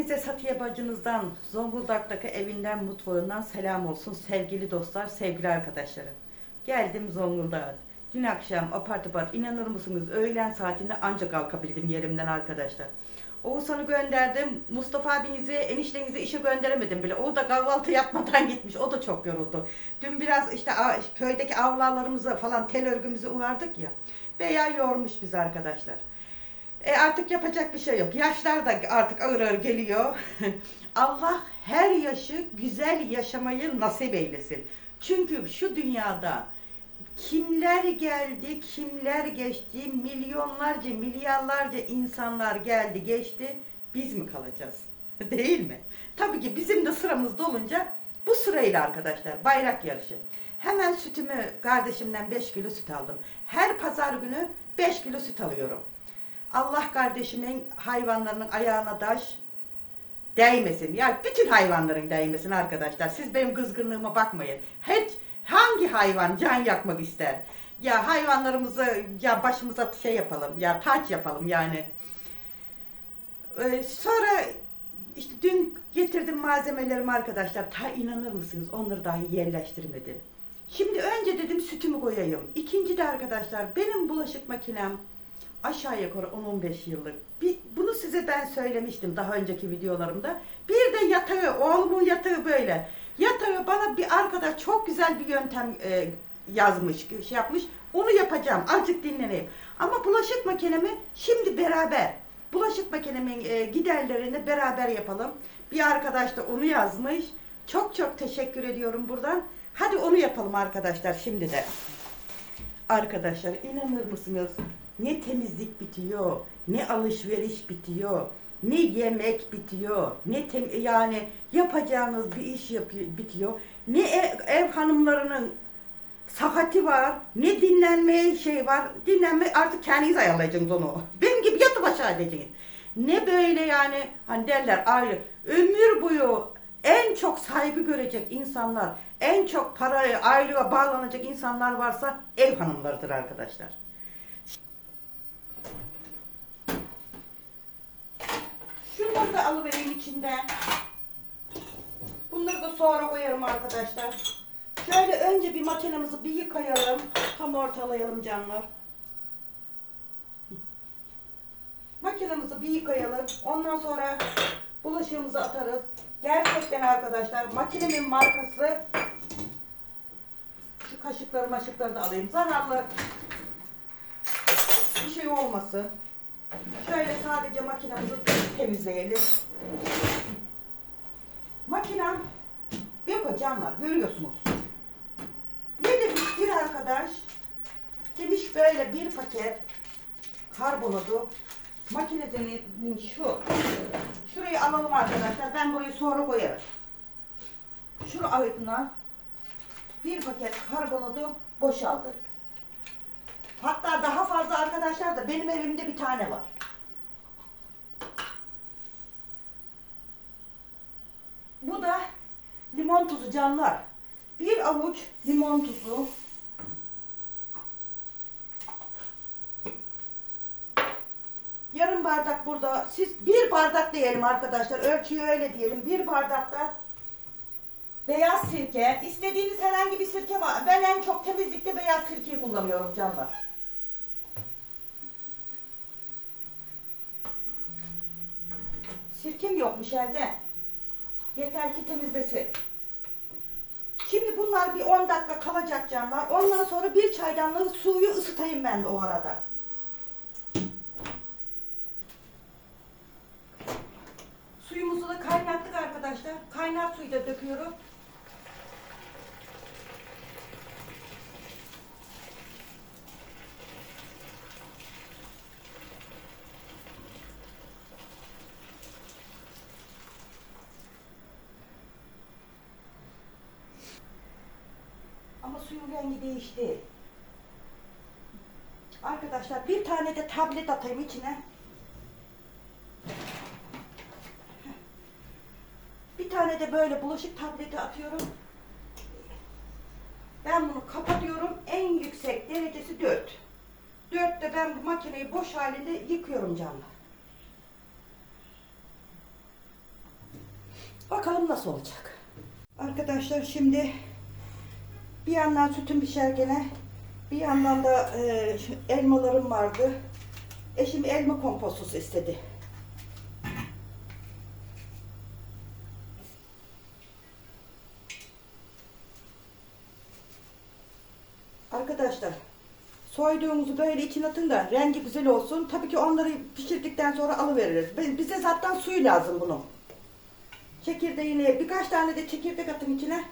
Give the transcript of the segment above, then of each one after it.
Hepinize Satiye bacınızdan, Zonguldak'taki evinden, mutfağından selam olsun sevgili dostlar, sevgili arkadaşlarım. Geldim Zonguldak'a. Dün akşam apar topar inanır mısınız öğlen saatinde ancak kalkabildim yerimden arkadaşlar. Oğuzhan'ı gönderdim. Mustafa abinizi, eniştenizi işe gönderemedim bile. O da kahvaltı yapmadan gitmiş. O da çok yoruldu. Dün biraz işte köydeki avlalarımızı falan tel örgümüzü uğardık ya. Veya yormuş biz arkadaşlar. E artık yapacak bir şey yok. Yaşlar da artık ağır ağır geliyor. Allah her yaşı güzel yaşamayı nasip eylesin. Çünkü şu dünyada kimler geldi, kimler geçti, milyonlarca, milyarlarca insanlar geldi, geçti. Biz mi kalacağız? Değil mi? Tabii ki bizim de sıramız dolunca bu sırayla arkadaşlar bayrak yarışı. Hemen sütümü kardeşimden 5 kilo süt aldım. Her pazar günü 5 kilo süt alıyorum. Allah kardeşimin hayvanlarının ayağına taş değmesin. Ya bütün hayvanların değmesin arkadaşlar. Siz benim kızgınlığıma bakmayın. Hiç hangi hayvan can yakmak ister? Ya hayvanlarımızı ya başımıza şey yapalım ya taç yapalım yani. Ee, sonra işte dün getirdim malzemelerimi arkadaşlar. Ta inanır mısınız onları dahi yerleştirmedim. Şimdi önce dedim sütümü koyayım. İkinci de arkadaşlar benim bulaşık makinem aşağı yukarı 10-15 yıllık. Bir, bunu size ben söylemiştim daha önceki videolarımda. Bir de yatağı, oğlumun yatağı böyle. Yatağı bana bir arkadaş çok güzel bir yöntem e, yazmış, şey yapmış. Onu yapacağım. Azıcık dinleneyim. Ama bulaşık makinemi şimdi beraber. Bulaşık makinemin e, giderlerini beraber yapalım. Bir arkadaş da onu yazmış. Çok çok teşekkür ediyorum buradan. Hadi onu yapalım arkadaşlar şimdi de. Arkadaşlar inanır mısınız? Ne temizlik bitiyor, ne alışveriş bitiyor, ne yemek bitiyor, ne tem yani yapacağınız bir iş yapıyor, bitiyor. Ne ev, ev hanımlarının sakati var, ne dinlenmeye şey var. Dinlenme artık kendiniz ayarlayacaksınız onu. Benim gibi yatıp aşağı edeceksiniz. Ne böyle yani hani derler ayrı ömür boyu en çok saygı görecek insanlar, en çok paraya ayrığa bağlanacak insanlar varsa ev hanımlarıdır arkadaşlar. Şunları da alıvereyim içinden. Bunları da sonra koyarım arkadaşlar. Şöyle önce bir makinemizi bir yıkayalım. Tam ortalayalım canlar. Makinemizi bir yıkayalım. Ondan sonra bulaşığımızı atarız. Gerçekten arkadaşlar makinemin markası şu kaşıkları maşıkları da alayım. Zararlı bir şey olmasın. Şöyle sadece makinamızı temizleyelim. Makinem yok canlar görüyorsunuz. Ne demiş bir arkadaş? Demiş böyle bir paket karbonatı makinenin şu şurayı alalım arkadaşlar. Ben burayı sonra koyarım. Şu altına bir paket karbonatı boşaldı. Hatta daha fazla arkadaşlar da benim evimde bir tane var. Bu da limon tuzu canlar. Bir avuç limon tuzu. Yarım bardak burada. Siz bir bardak diyelim arkadaşlar. Ölçüyü öyle diyelim. Bir bardakta beyaz sirke. İstediğiniz herhangi bir sirke var. Ben en çok temizlikte beyaz sirkeyi kullanıyorum canlar. Sirkem yokmuş evde. Yeter ki temizlesin. Şimdi bunlar bir 10 dakika kalacak canlar. Ondan sonra bir çaydanlığı suyu ısıtayım ben de o arada. Suyumuzu da kaynattık arkadaşlar. Kaynar suyu da döküyorum. Ama suyun rengi değişti. Arkadaşlar bir tane de tablet atayım içine. Bir tane de böyle bulaşık tableti atıyorum. Ben bunu kapatıyorum. En yüksek derecesi 4. 4'te ben bu makineyi boş halinde yıkıyorum canlar. Bakalım nasıl olacak. Arkadaşlar şimdi bir yandan sütüm pişerken bir yandan da e, elmalarım vardı. Eşim elma kompostosu istedi. Arkadaşlar soyduğumuzu böyle içine atın da rengi güzel olsun. Tabii ki onları pişirdikten sonra alıveririz. Bi- Bize zaten suyu lazım bunun. Çekirdeğini birkaç tane de çekirdek atın içine.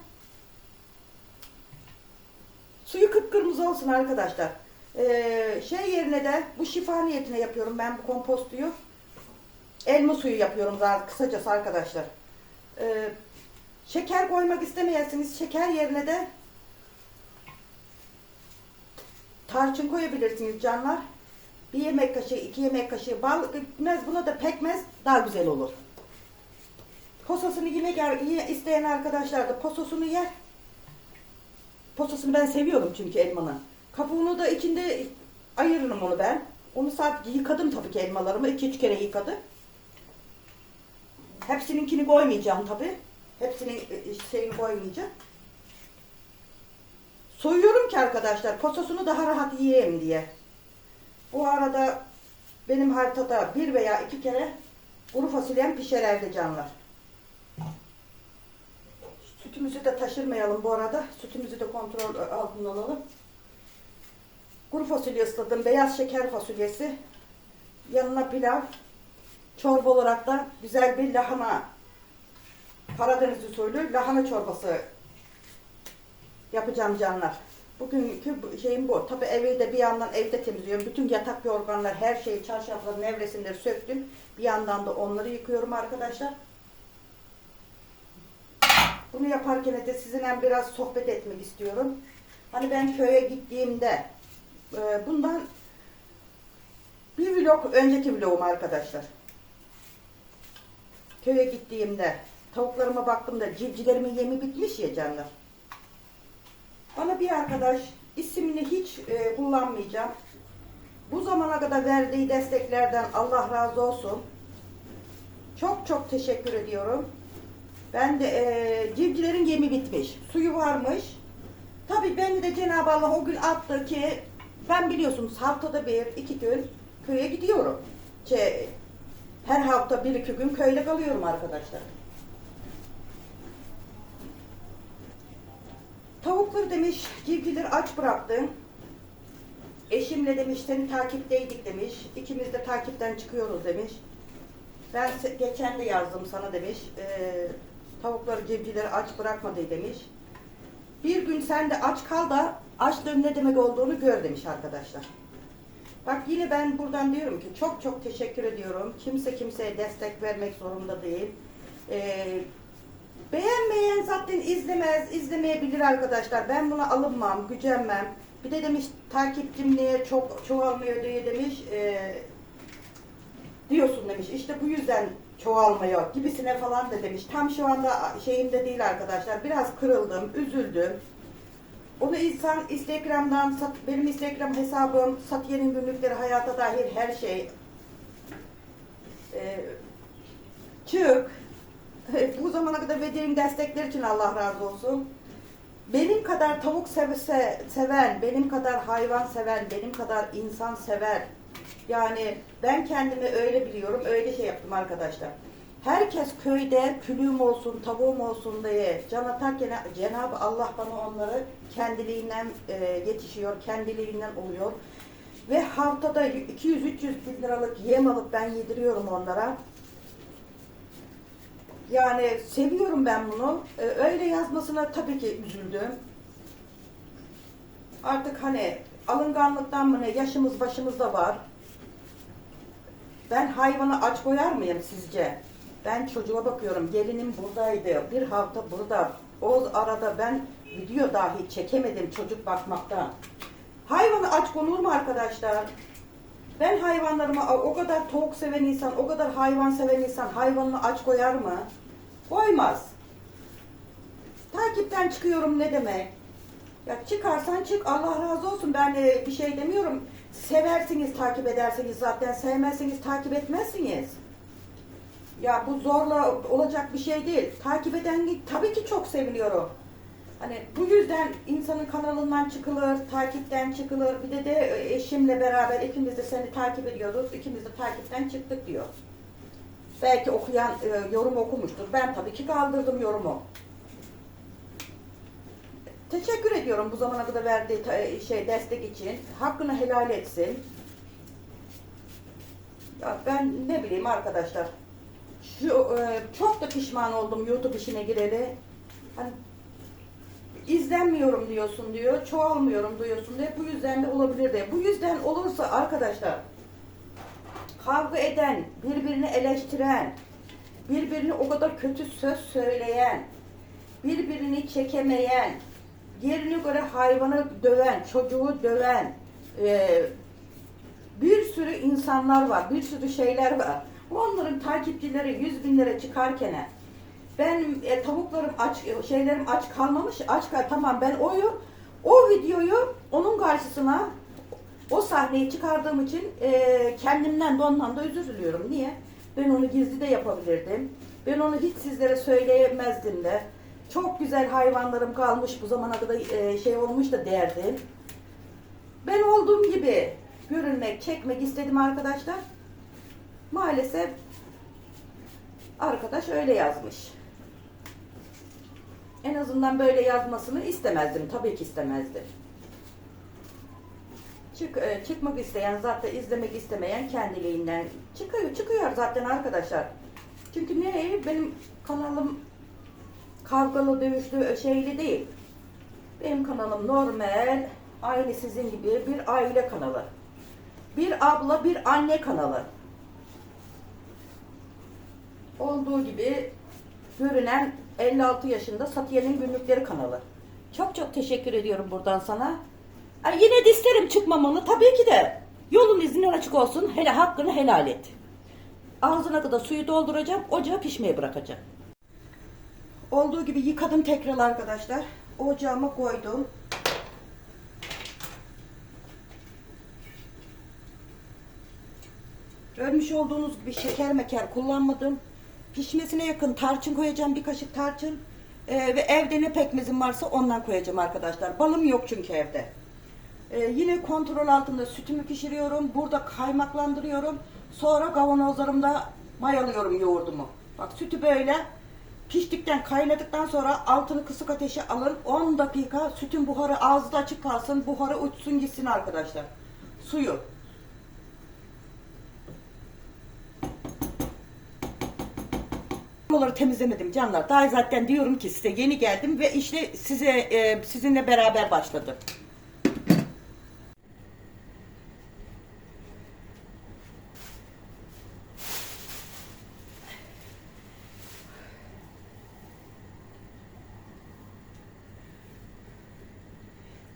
Suyu kıpkırmızı olsun arkadaşlar. Ee, şey yerine de bu şifa niyetine yapıyorum ben bu kompostuyu. Elma suyu yapıyorum zaten kısacası arkadaşlar. Ee, şeker koymak istemeyesiniz. Şeker yerine de tarçın koyabilirsiniz canlar. Bir yemek kaşığı, iki yemek kaşığı bal, pekmez buna da pekmez daha güzel olur. Posasını yine yer, isteyen arkadaşlar da posasını yer. Posasını ben seviyorum çünkü elmanın. Kabuğunu da içinde ayırırım onu ben. Onu sadece yıkadım tabii ki elmalarımı. iki üç kere yıkadım. Hepsininkini koymayacağım tabii. Hepsinin e, şeyini koymayacağım. Soyuyorum ki arkadaşlar posasını daha rahat yiyeyim diye. Bu arada benim haritada bir veya iki kere kuru fasulyem pişer evde canlar. Sütümüzü de taşırmayalım bu arada. Sütümüzü de kontrol altına alalım. Kuru fasulye ısladım. Beyaz şeker fasulyesi. Yanına pilav. Çorba olarak da güzel bir lahana. Karadeniz usulü lahana çorbası yapacağım canlar. Bugünkü bu- şeyim bu. Tabi evi de bir yandan evde temizliyorum. Bütün yatak yorganlar, her şeyi, çarşafları, nevresimleri söktüm. Bir yandan da onları yıkıyorum arkadaşlar. Bunu yaparken de sizinle biraz sohbet etmek istiyorum. Hani ben köye gittiğimde e, bundan bir vlog önceki vlogum arkadaşlar. Köye gittiğimde tavuklarıma baktığımda civcivlerimin yemi bitmiş ya canlar. Bana bir arkadaş ismini hiç e, kullanmayacağım. Bu zamana kadar verdiği desteklerden Allah razı olsun. Çok çok teşekkür ediyorum. Ben de e, civcivlerin yemi bitmiş. Suyu varmış. Tabii beni de Cenab-ı Allah o gün attı ki ben biliyorsunuz haftada bir iki gün köye gidiyorum. Şey, her hafta bir iki gün köyde kalıyorum arkadaşlar. Tavukları demiş civcivleri aç bıraktın. Eşimle demiş seni takipteydik demiş. İkimiz de takipten çıkıyoruz demiş. Ben geçen de yazdım sana demiş. Ee, tavukları civcivleri aç bırakmadı demiş. Bir gün sen de aç kal da açlığın ne demek olduğunu gör demiş arkadaşlar. Bak yine ben buradan diyorum ki çok çok teşekkür ediyorum. Kimse kimseye destek vermek zorunda değil. Ee, beğenmeyen zaten izlemez, izlemeyebilir arkadaşlar. Ben buna alınmam, gücenmem. Bir de demiş takipçim niye çok çoğalmıyor diye demiş. Ee, diyorsun demiş. İşte bu yüzden çoğalmıyor gibisine falan da demiş. Tam şu anda şeyimde değil arkadaşlar. Biraz kırıldım, üzüldüm. Onu insan Instagram'dan, benim Instagram hesabım, Satiye'nin günlükleri, hayata dair her şey. Ee. Bu zamana kadar verdiğin destekler için Allah razı olsun. Benim kadar tavuk sevse, seven, benim kadar hayvan seven, benim kadar insan sever. Yani ben kendimi öyle biliyorum, öyle şey yaptım arkadaşlar. Herkes köyde külüğüm olsun, tavuğum olsun diye can atarken Cenab-ı Allah bana onları kendiliğinden e, yetişiyor, kendiliğinden oluyor. Ve haftada 200-300 bin liralık yem alıp ben yediriyorum onlara. Yani seviyorum ben bunu. Ee, öyle yazmasına tabii ki üzüldüm. Artık hani alınganlıktan mı ne yaşımız başımızda var. Ben hayvanı aç koyar mıyım sizce? Ben çocuğa bakıyorum. Gelinim buradaydı. Bir hafta burada. O arada ben video dahi çekemedim çocuk bakmaktan. Hayvanı aç konur mu arkadaşlar? Ben hayvanlarıma o kadar tavuk seven insan, o kadar hayvan seven insan hayvanını aç koyar mı? Koymaz. Takipten çıkıyorum ne demek? Ya çıkarsan çık Allah razı olsun ben e, bir şey demiyorum. Seversiniz takip edersiniz zaten sevmezseniz takip etmezsiniz. Ya bu zorla olacak bir şey değil. Takip eden tabii ki çok seviniyorum. Hani bu yüzden insanın kanalından çıkılır, takipten çıkılır. Bir de de eşimle beraber ikimiz de seni takip ediyoruz. İkimiz de takipten çıktık diyor. Belki okuyan e, yorum okumuştur. Ben tabii ki kaldırdım yorumu. Teşekkür ediyorum bu zamana kadar verdiği ta- şey destek için. Hakkını helal etsin. Ya ben ne bileyim arkadaşlar. Şu e, çok da pişman oldum YouTube işine gireli. Hani izlenmiyorum diyorsun diyor, çoğalmıyorum diyorsun diye. Bu yüzden de olabilir de. Bu yüzden olursa arkadaşlar kavga eden, birbirini eleştiren, birbirini o kadar kötü söz söyleyen, birbirini çekemeyen, yerine göre hayvanı döven, çocuğu döven, e, bir sürü insanlar var, bir sürü şeyler var. Onların takipçileri yüz binlere çıkarken ben e, tavuklarım aç, şeylerim aç kalmamış, aç kal tamam ben oyu, o videoyu onun karşısına o sahneyi çıkardığım için e, kendimden de ondan da özür diliyorum. Niye? Ben onu gizli de yapabilirdim. Ben onu hiç sizlere söyleyemezdim de. Çok güzel hayvanlarım kalmış bu zamana kadar e, şey olmuş da derdim. Ben olduğum gibi görünmek, çekmek istedim arkadaşlar. Maalesef arkadaş öyle yazmış. En azından böyle yazmasını istemezdim. Tabii ki istemezdim. Çık, e, çıkmak isteyen zaten izlemek istemeyen kendiliğinden çıkıyor, çıkıyor zaten arkadaşlar. Çünkü ne benim kanalım kavgalı dövüşlü şeyli değil. Benim kanalım normal, aynı sizin gibi bir aile kanalı. Bir abla, bir anne kanalı. Olduğu gibi görünen 56 yaşında Satiye'nin günlükleri kanalı. Çok çok teşekkür ediyorum buradan sana. Ay yine de isterim çıkmamanı tabii ki de. Yolun iznin açık olsun. Hele hakkını helal et. Ağzına kadar suyu dolduracağım. Ocağı pişmeye bırakacağım. Olduğu gibi yıkadım tekrar arkadaşlar. Ocağıma koydum. Görmüş olduğunuz gibi şeker meker kullanmadım. Pişmesine yakın tarçın koyacağım. Bir kaşık tarçın. Ee, ve evde ne pekmezim varsa ondan koyacağım arkadaşlar. Balım yok çünkü evde. Ee, yine kontrol altında sütümü pişiriyorum. Burada kaymaklandırıyorum. Sonra kavanozlarımda mayalıyorum yoğurdumu. Bak sütü böyle piştikten kaynadıktan sonra altını kısık ateşe alın. 10 dakika sütün buharı ağzı açık kalsın. Buharı uçsun gitsin arkadaşlar. Suyu. Buraları temizlemedim canlar. Daha zaten diyorum ki size yeni geldim ve işte size e, sizinle beraber başladım.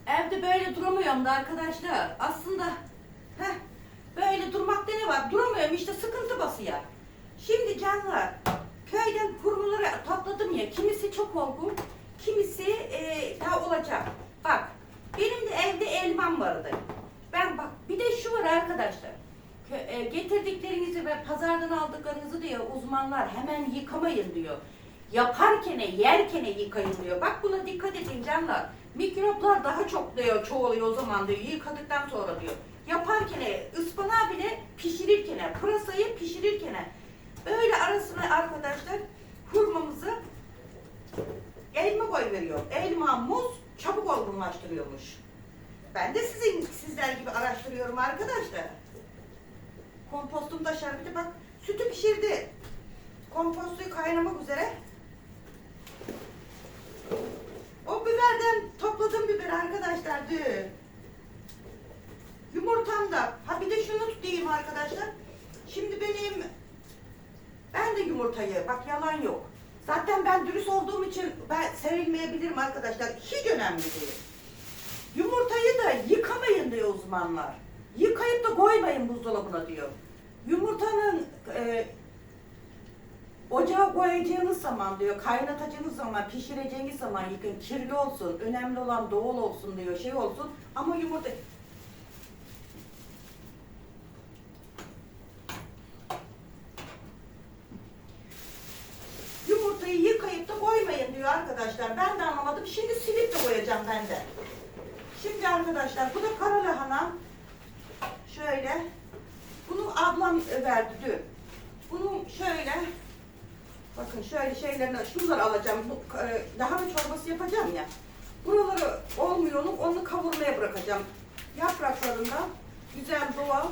Evde böyle duramıyorum da arkadaşlar. Aslında heh, böyle durmakta ne var? Duramıyorum işte sıkıntı basıyor. Şimdi canlar köyden kurmuları topladım ya. Kimisi çok olgun, kimisi e, daha olacak. Bak benim de evde elmam vardı. Ben bak bir de şu var arkadaşlar. E, getirdiklerinizi ve pazardan aldıklarınızı diyor uzmanlar hemen yıkamayın diyor. Yaparken, yerken yıkayın diyor. Bak buna dikkat edin canlar. Mikroplar daha çok diyor çoğalıyor o zaman diyor. Yıkadıktan sonra diyor. Yaparken, ıspanağı bile pişirirken, pırasayı pişirirken böyle arasına arkadaşlar hurmamızı elma koy veriyor. Elma, muz çabuk olgunlaştırıyormuş. Ben de sizin sizler gibi araştırıyorum arkadaşlar. Kompostum da şerbeti bak sütü pişirdi. Kompostu kaynamak üzere. O biberden topladığım biber arkadaşlar dün. Yumurtam da. Ha bir de şunu tutayım arkadaşlar. Şimdi benim ben de yumurtayı bak yalan yok. Zaten ben dürüst olduğum için ben sevilmeyebilirim arkadaşlar. Hiç önemli değil. Yumurtayı da yıkamayın diyor uzmanlar. Yıkayıp da koymayın buzdolabına diyor. Yumurtanın e, ocağa koyacağınız zaman diyor, kaynatacağınız zaman, pişireceğiniz zaman yıkayın. Kirli olsun, önemli olan doğal olsun diyor, şey olsun. Ama yumurta... arkadaşlar. Ben de anlamadım. Şimdi silip de koyacağım ben de. Şimdi arkadaşlar bu da kara lahana. Şöyle. Bunu ablam verdi dün. Bunu şöyle bakın şöyle şeylerini şunları alacağım. Bu e, lahana çorbası yapacağım ya. Buraları olmuyor onu, onu kavurmaya bırakacağım. Yapraklarından güzel doğal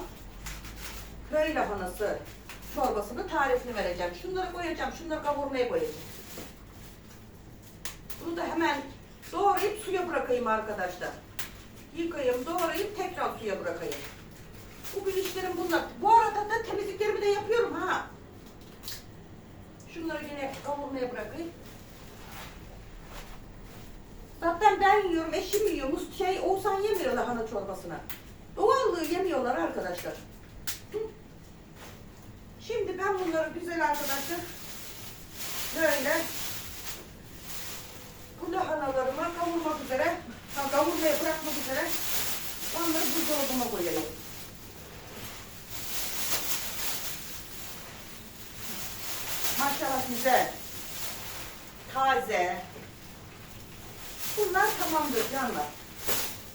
köy lahanası çorbasını tarifini vereceğim. Şunları koyacağım. Şunları kavurmaya koyacağım. Bunu da hemen doğrayıp suya bırakayım arkadaşlar. Yıkayayım, doğrayıp tekrar suya bırakayım. Bugün işlerim bunlar. Bu arada da temizliklerimi de yapıyorum ha. Şunları yine kavurmaya bırakayım. Zaten ben yiyorum, eşim yiyor. Şey, Oğuzhan yemiyor lahana çorbasını. Doğallığı yemiyorlar arkadaşlar. Şimdi ben bunları güzel arkadaşlar böyle bu lahanalarımı kavurmak üzere, kavurmaya bırakmak üzere onları buzdolabıma koyayım. Maşallah güzel. Taze. Bunlar tamamdır canlar.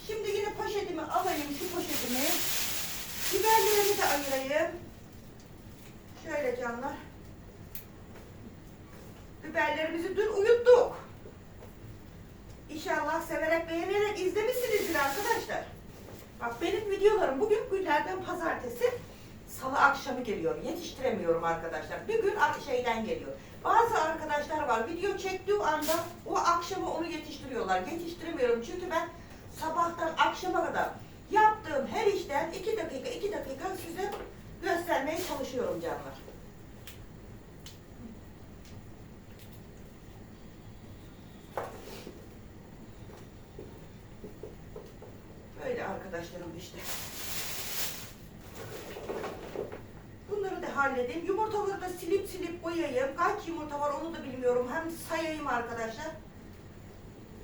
Şimdi yine poşetimi alayım şu poşetimi. Biberlerimi de ayırayım. Şöyle canlar. Biberlerimizi dün uyuttuk. İnşallah severek beğenerek izlemişsinizdir arkadaşlar. Bak benim videolarım bugün günlerden pazartesi salı akşamı geliyor. Yetiştiremiyorum arkadaşlar. Bir gün şeyden geliyor. Bazı arkadaşlar var video çektiği anda o akşamı onu yetiştiriyorlar. Yetiştiremiyorum çünkü ben sabahtan akşama kadar yaptığım her işten iki dakika iki dakika size göstermeye çalışıyorum canlar. Böyle arkadaşlarım işte. Bunları da halledeyim. Yumurtaları da silip silip koyayım. Kaç yumurta var onu da bilmiyorum. Hem sayayım arkadaşlar.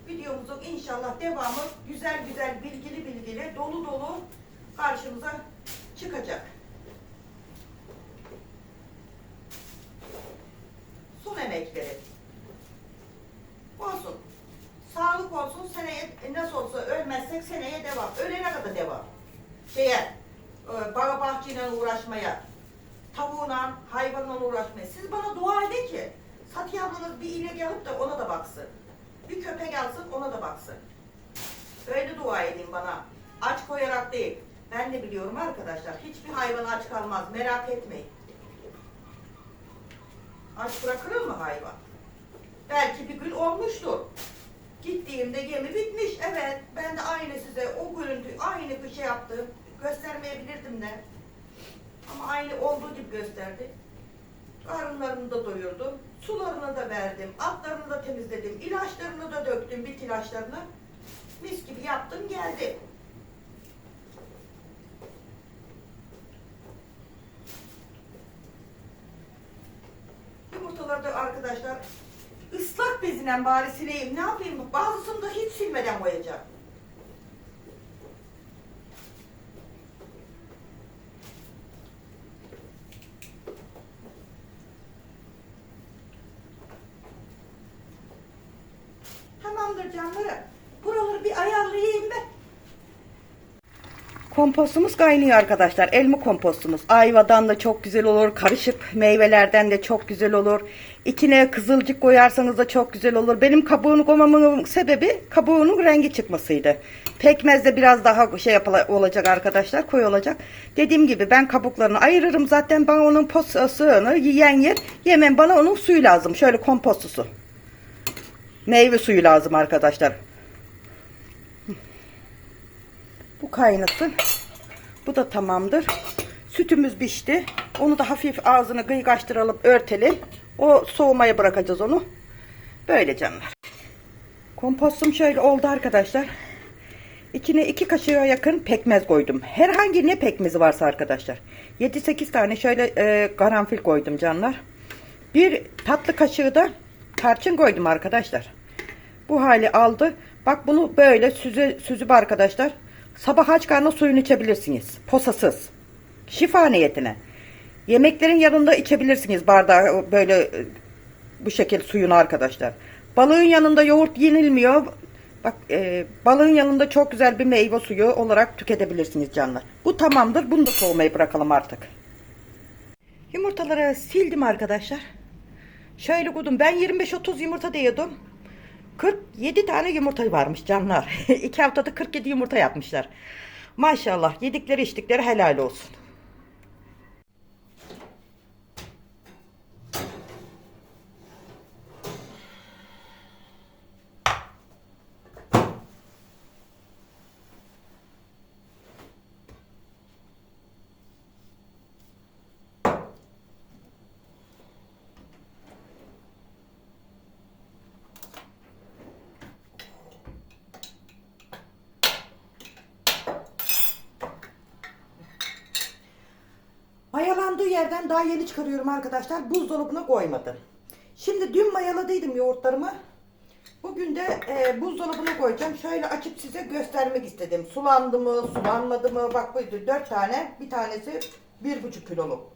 Videomuzun inşallah devamı güzel güzel bilgili bilgili dolu dolu karşımıza çıkacak. Son emekleri. Olsun. Sağlık olsun. Seneye e, nasıl olsa ölmezsek seneye devam. Ölene kadar devam. Şeye, e, bağ bahçeyle uğraşmaya, tavuğla, hayvanla uğraşmaya. Siz bana dua edin ki Satiye ablanız bir inek alıp da ona da baksın. Bir köpek alsın ona da baksın. Öyle dua edin bana. Aç koyarak değil. Ben de biliyorum arkadaşlar. Hiçbir hayvan aç kalmaz. Merak etmeyin. Aç bırakılır mı hayvan? Belki bir gün olmuştur. Gittiğimde gemi bitmiş. Evet ben de aynı size o görüntü aynı bir şey yaptım. Göstermeyebilirdim de. Ama aynı olduğu gibi gösterdi. Karınlarını da doyurdum. Sularını da verdim. Atlarını da temizledim. ilaçlarını da döktüm. Bit ilaçlarını. Mis gibi yaptım geldi. Yumurtaları da arkadaşlar ıslak bezinen bari sileyim. Ne yapayım? Bazısını da hiç silmeden koyacağım. Tamamdır canlarım. Buraları bir ayarlayayım ben. Kompostumuz kaynıyor arkadaşlar. Elma kompostumuz. Ayvadan da çok güzel olur. Karışık meyvelerden de çok güzel olur. İçine kızılcık koyarsanız da çok güzel olur. Benim kabuğunu koymamın sebebi kabuğunun rengi çıkmasıydı. Pekmez de biraz daha şey olacak arkadaşlar. Koyu olacak. Dediğim gibi ben kabuklarını ayırırım. Zaten bana onun posasını yiyen yer. Yemem bana onun suyu lazım. Şöyle kompostusu. Meyve suyu lazım arkadaşlar. Bu kaynasın. Bu da tamamdır. Sütümüz pişti. Onu da hafif ağzını kıygaçtıralım, örtelim. O soğumaya bırakacağız onu. Böyle canlar. Kompostum şöyle oldu arkadaşlar. İçine iki kaşığa yakın pekmez koydum. Herhangi ne pekmezi varsa arkadaşlar. 7-8 tane şöyle e, karanfil koydum canlar. Bir tatlı kaşığı da tarçın koydum arkadaşlar. Bu hali aldı. Bak bunu böyle süzü, süzüp arkadaşlar. Sabah aç karnına suyunu içebilirsiniz. Posasız. Şifa niyetine. Yemeklerin yanında içebilirsiniz bardağı böyle e, bu şekil suyunu arkadaşlar. Balığın yanında yoğurt yenilmiyor. Bak e, balığın yanında çok güzel bir meyve suyu olarak tüketebilirsiniz canlar. Bu tamamdır. Bunu da soğumayı bırakalım artık. Yumurtaları sildim arkadaşlar. Şöyle koydum. Ben 25-30 yumurta diyordum. 47 tane yumurta varmış canlar. 2 haftada 47 yumurta yapmışlar. Maşallah yedikleri içtikleri helal olsun. Daha yeni çıkarıyorum arkadaşlar. Buzdolabına koymadım. Şimdi dün mayaladıydım yoğurtlarımı. Bugün de e, buzdolabına koyacağım. Şöyle açıp size göstermek istedim. Sulandı mı, sulanmadı mı? Bak buydu dört tane. Bir tanesi bir buçuk kiloluk.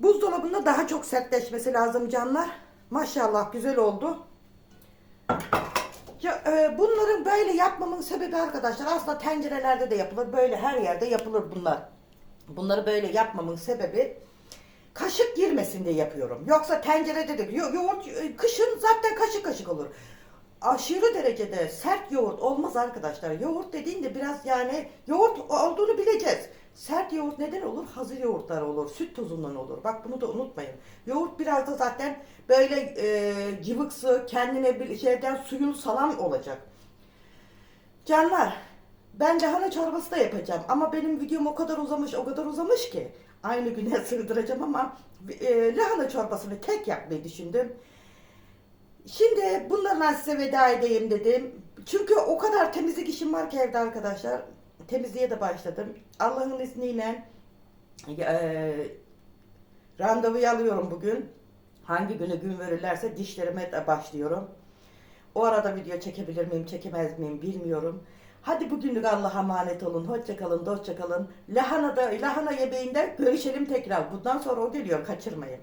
Buzdolabında daha çok sertleşmesi lazım canlar. Maşallah güzel oldu. Ya, e, bunların böyle yapmamın sebebi arkadaşlar aslında tencerelerde de yapılır. Böyle her yerde yapılır bunlar. Bunları böyle yapmamın sebebi kaşık girmesin diye yapıyorum. Yoksa tencerede de yo- yoğurt e, kışın zaten kaşık kaşık olur. Aşırı derecede sert yoğurt olmaz arkadaşlar. Yoğurt dediğinde biraz yani yoğurt olduğunu bileceğiz. Sert yoğurt neden olur? Hazır yoğurtlar olur. Süt tozundan olur. Bak bunu da unutmayın. Yoğurt biraz da zaten böyle e, cıvıksı, kendine bir şeyden suyun salam olacak. Canlar, ben lahana çorbası da yapacağım ama benim videom o kadar uzamış, o kadar uzamış ki aynı güne sığdıracağım ama e, lahana çorbasını tek yapmayı düşündüm. Şimdi bunlarla size veda edeyim dedim. Çünkü o kadar temizlik işim var ki evde arkadaşlar. Temizliğe de başladım. Allah'ın izniyle e, randevuyu alıyorum bugün. Hangi güne gün verirlerse dişlerime de başlıyorum. O arada video çekebilir miyim, çekemez miyim bilmiyorum. Hadi bugünlük Allah'a emanet olun. Hoşça kalın, dostça kalın. Lahana da lahana yemeğinde görüşelim tekrar. Bundan sonra o geliyor, kaçırmayın.